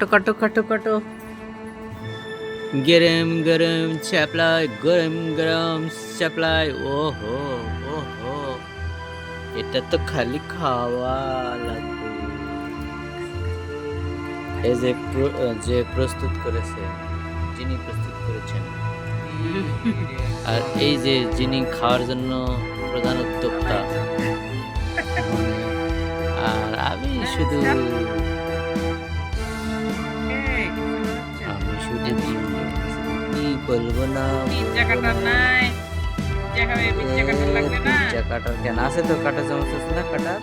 কাটো কাটো কাটো কাটো। গরম গরম চাপলাই গরম গরম চাপলাই ওহো ওহো এটা তো খালি খাওয়া লাগবে। এই যে যে প্রস্তুত করেছে, যিনি প্রস্তুত করেছেন। আর এই যে যিনি খাওয়ার জন্য প্রধান উদ্যোক্তা। আর আমি শুধু বলব না পিজ্জা কাটার নাই। পিজ্জা কাটার লাগবে না? পিজ্জা কাটার কেন আছে তো কাটা চামচ আছে না কাটা?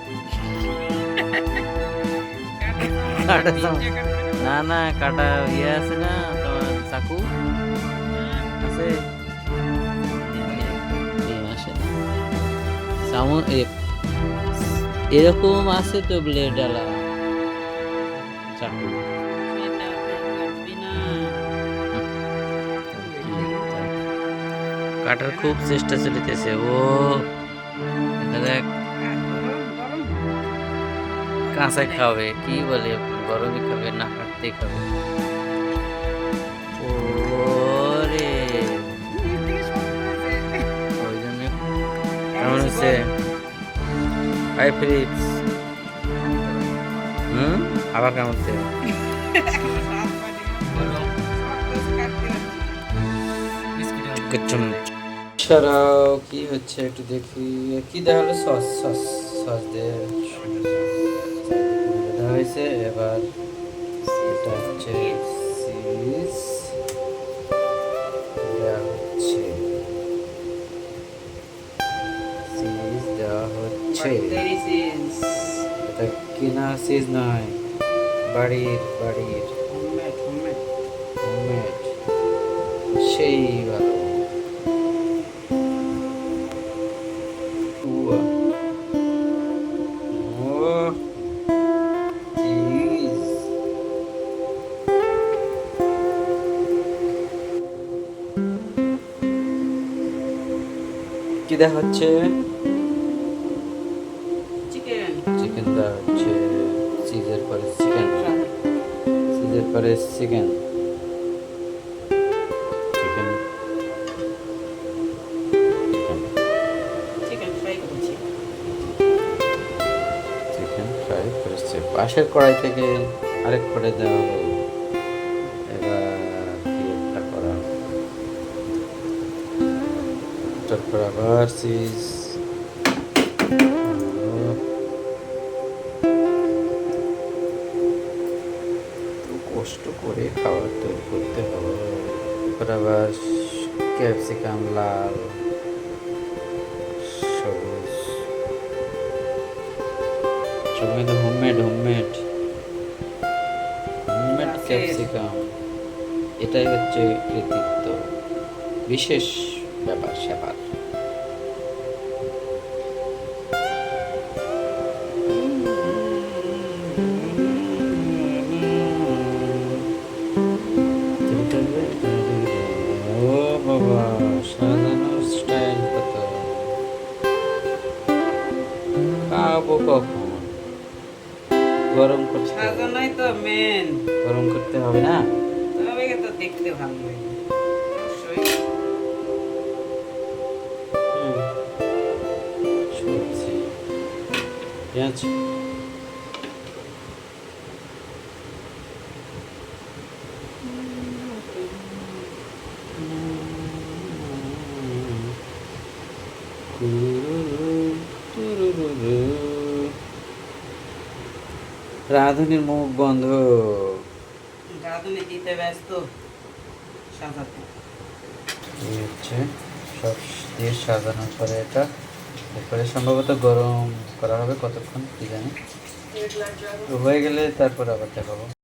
কাটা চামচ। না। না কাটা ইয়ে আছে না তোমার চাকু? আছে? চামচ এরকম আছে তো ব্লেড আলা চাকু। কাটার খুব চেষ্টা চলিতেছে ও। দেখা গরম, গরম। কাঁচাই খাবে কি বলে? গরমই খাবে না কাটতেই খাবে। ওরে। ওই জন্য কেমন হচ্ছে? হাই ফ্রিপস হুম? আবার কেমন হচ্ছে। সস কাটতে হচ্ছে। কিচ্ছু ছাড়াও কি হচ্ছে একটু দেখি। কি দেওয়া হলো সস সস সস দিয়ে হয়েছে এবার এটা হচ্ছে চিজ। দেওয়া হচ্ছে চিজ দেওয়া হচ্ছে। এটা কিনা চিজ নয় বাড়ির বাড়ির। Homemade, homemade। হোমমেড সেই দেখা হচ্ছে। চিকেন দেওয়া হচ্ছে চিজের পরে চিকেন চিজের পরে চিকেন চিকেন চিকেন পাশের কড়াই থেকে আরেক কড়াই দেওয়া হলো। আবার চিজ কষ্ট করে খাবার তৈরি করতে হবে। আবার ক্যাপসিকাম লাল সবুজ। সব কিন্তু হোমমেড হোমমেড হোমমেড ক্যাপসিকাম এটাই হচ্ছে কৃতিত্ব। বিশেষ ব্যাপার স্যাপার খাব কখন গরম করতে সাজানোই তো মেন গরম করতে হবে না? তবে তো দেখতে ভালো। লাগে অবশ্যই। পেঁয়াজ রাধুনির মুখ বন্ধ গাদুনে দিতে ব্যস্ত সাজাতে এই হচ্ছে সব দিয়ে সাজানোর পরে এটা এরপরে সম্ভবত গরম করা হবে কতক্ষণ কি জানি। হয়ে গেলে তারপর আবার দেখাবো।